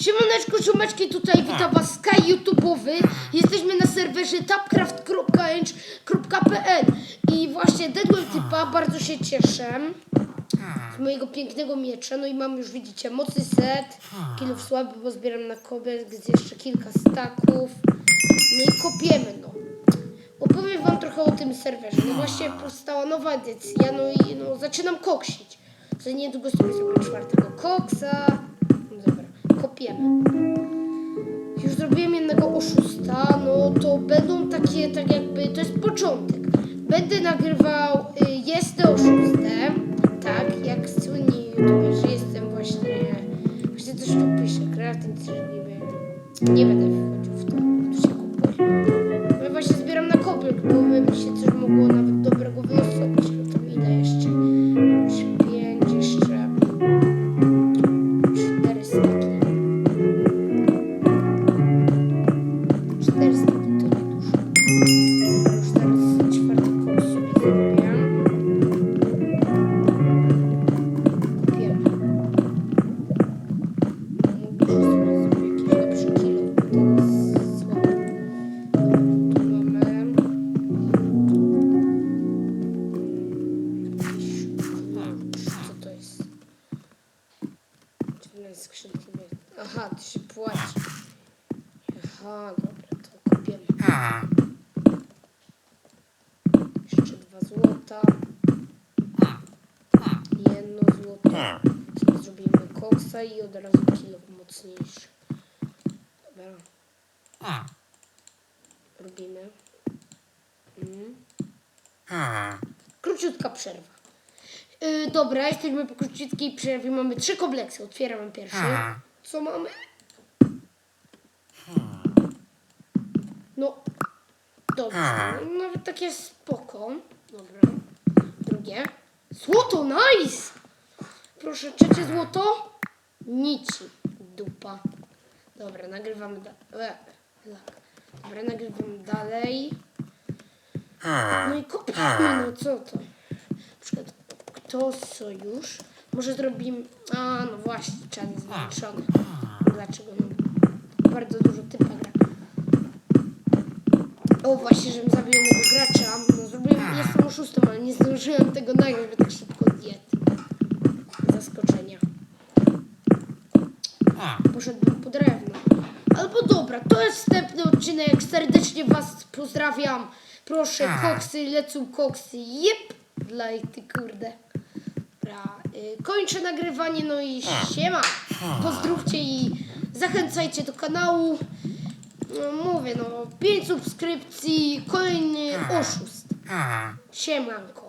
Siemaneczko, siomeczki, tutaj witam was Sky YouTube'owy. Jesteśmy na serwerze tapcraft.eng.pl i właśnie dedłem typa, bardzo się cieszę z mojego pięknego miecza. No i mam już, widzicie, mocny set, kilów słaby, bo zbieram na kobie, gdzie jeszcze kilka staków. No i kopiemy, no. Opowiem wam trochę o tym serwerze. No właśnie powstała nowa edycja, no i no, zaczynam koksić. Za niedługo sobie zrobię czwartego koksa. Kopiemy. Już zrobiłem jednego oszusta, no to będą takie, tak jakby, to jest początek. Będę nagrywał, y, jestem oszustem, tak, jak słynni youtuberzy, jestem właśnie, właśnie coś tu pisze, kreatyn nie będę wchodził Dziwne skrzynki. nie- Aha, to się płaci. Aha, dobra, to kupiemy. Jeszcze dwa złota. Jedno złoto. Sobie zrobimy koksa i od razu kilo mocniejszy. Dobra. Robimy. Mm. Króciutka przerwa. Yy, dobra, jesteśmy po króciutkiej przerwie. Mamy trzy kompleksy. Otwieramy pierwszy. Co mamy? No, dobrze. Nawet takie spoko. Dobra. Drugie. Złoto, nice! Proszę, trzecie złoto. Nici. Dupa. Dobra, nagrywamy dalej. Dobra, nagrywamy dalej. No i kopiemy, no co to? Na przykład kto sojusz? Może zrobimy... A, no właśnie, czad jest zwiększony. Dlaczego? No, bardzo dużo typa gra. O, właśnie, żebym zabił jednego gracza. No, zrobiłem, jestem oszustem, ale nie zdążyłem tego nagrać, bo tak szybko diet. Zaskoczenia. Poszedłem po drewno. Albo dobra, to jest wstępny odcinek. Serdecznie Was pozdrawiam. Proszę, koksy, lecą koksy. Jep! Lajty, kurde. Dobra, y, kończę nagrywanie, no i siema. Pozdrówcie i zachęcajcie do kanału. No, mówię, no, 5 subskrypcji, kolejny oszust. Siemanko.